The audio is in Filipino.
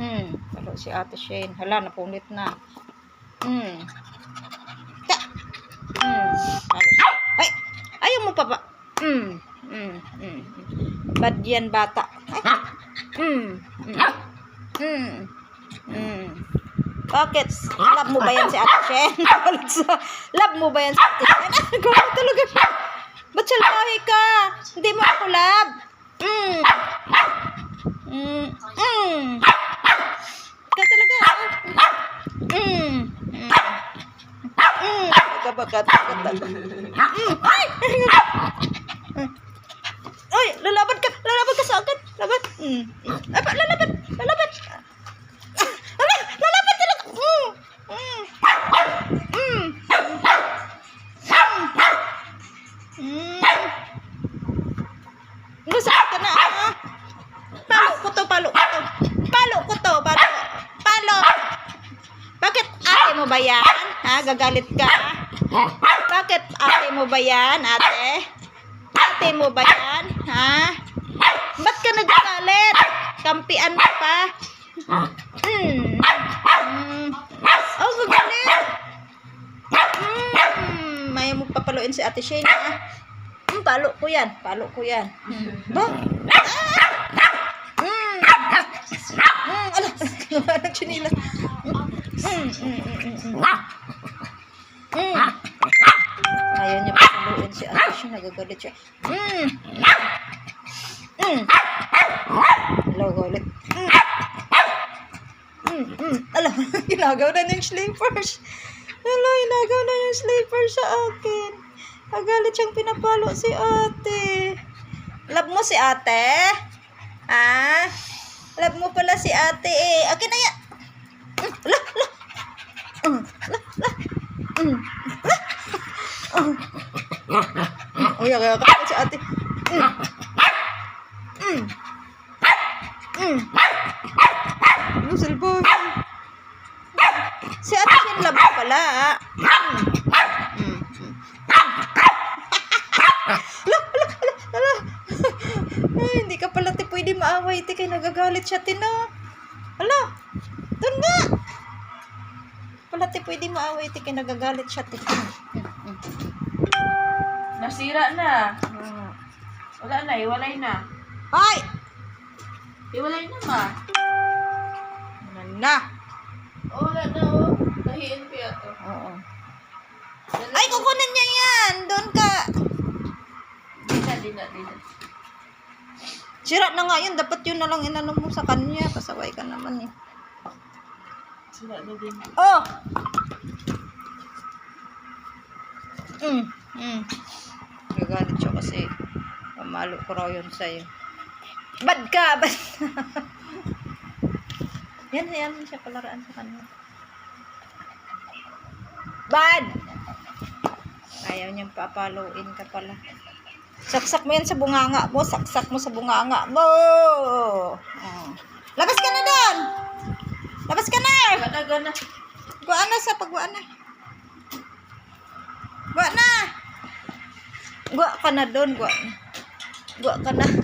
Hmm, palo si Ate Shane. Hala, napunit na. Hmm. Ta. Hmm. Palo si... Ay! Ayaw mo pa ba? Hmm. Hmm. Hmm. Bad yan, bata. Ay. Hmm. Hmm. Hmm. Hmm. Bakit? Love mo ba yan si Ate Shen? Love mo ba yan si Ate Shen? Ah, galit talaga siya. Ba't salbahe ka? Hindi mo ako love. Mm. Mm. Mm. Ka talaga. Mm. Mm. Mm. Ay! Ay, lalaban ka. Lalaban ka sa akin. Laban. Mm. Ay, pa, lalaban. Lalaban. Ala, lalaban talaga. Mm. Mm. Mm. Mm. Nasakit ka na, ah. Palo ko to, palo ko to. Palo ko to, palo. Palo. Bakit ate mo ba? Ha? Gagalit ka? Bakit ate mo ba yan, ate? Ate mo ba yan? Ha? Ba't ka nagagalit? Kampian mo pa? Hmm. Hmm. Oh, gagalit. Hmm. May mo papaluin si ate Shane, ha? Hmm, palo ko yan. Palo ko yan. Hmm. Ba? Ah! Hmm. Hmm. Ala, gawa ng chinila. Hmm. Hmm. Hmm. Hmm. Hmm. Hmm. Ayaw niya papaluin si ate Shane. Nagagalit siya. Hmm. Hmm. Hello, galit. Hmm. Hmm. Hmm. Ala, ginagaw na yung slippers. Ala, ginagaw na yung slippers sa akin. Nagalit siyang pinapalo si ate. Love mo si ate? Ha? Love mo pala si ate eh. Akin na yan. Mm, Uy, kaya ka si ate. Mm. Mm. Mm. Ano, cellphone? Si ate siya mo pala. ah. Mm. Mm. Ala, ala, ala, ala. Ay, hindi ka pala ti pwede maaway. Ti kay nagagalit siya, tina. Ala, doon nga. Pala ti pwede maaway. Ti kay nagagalit siya, ti. Nasira na. Wala na, iwalay na. Ay! Iwalay na ma. Ano na? Oh, wala na oh. Tahiin ko yato. Oo. Ay, kukunin niya yan. Doon ka. Di na, di na, di na. Sira na nga yun. Dapat yun na lang inano mo sa kanya. Pasaway ka naman eh. Sira na din. Oh! Mm, mm. Gagalit siya kasi pamalo ko raw yun sa'yo. Bad ka! Bad yan, yan siya palaraan sa kanya. Bad! Ayaw niyang papaluin ka pala. Saksak mo yan sa bunganga mo. Saksak mo sa bunganga mo. Na! Gana, gana. Gua na sa pagwa na. Gua na. Gua ka na doon, gua. Gua ka na.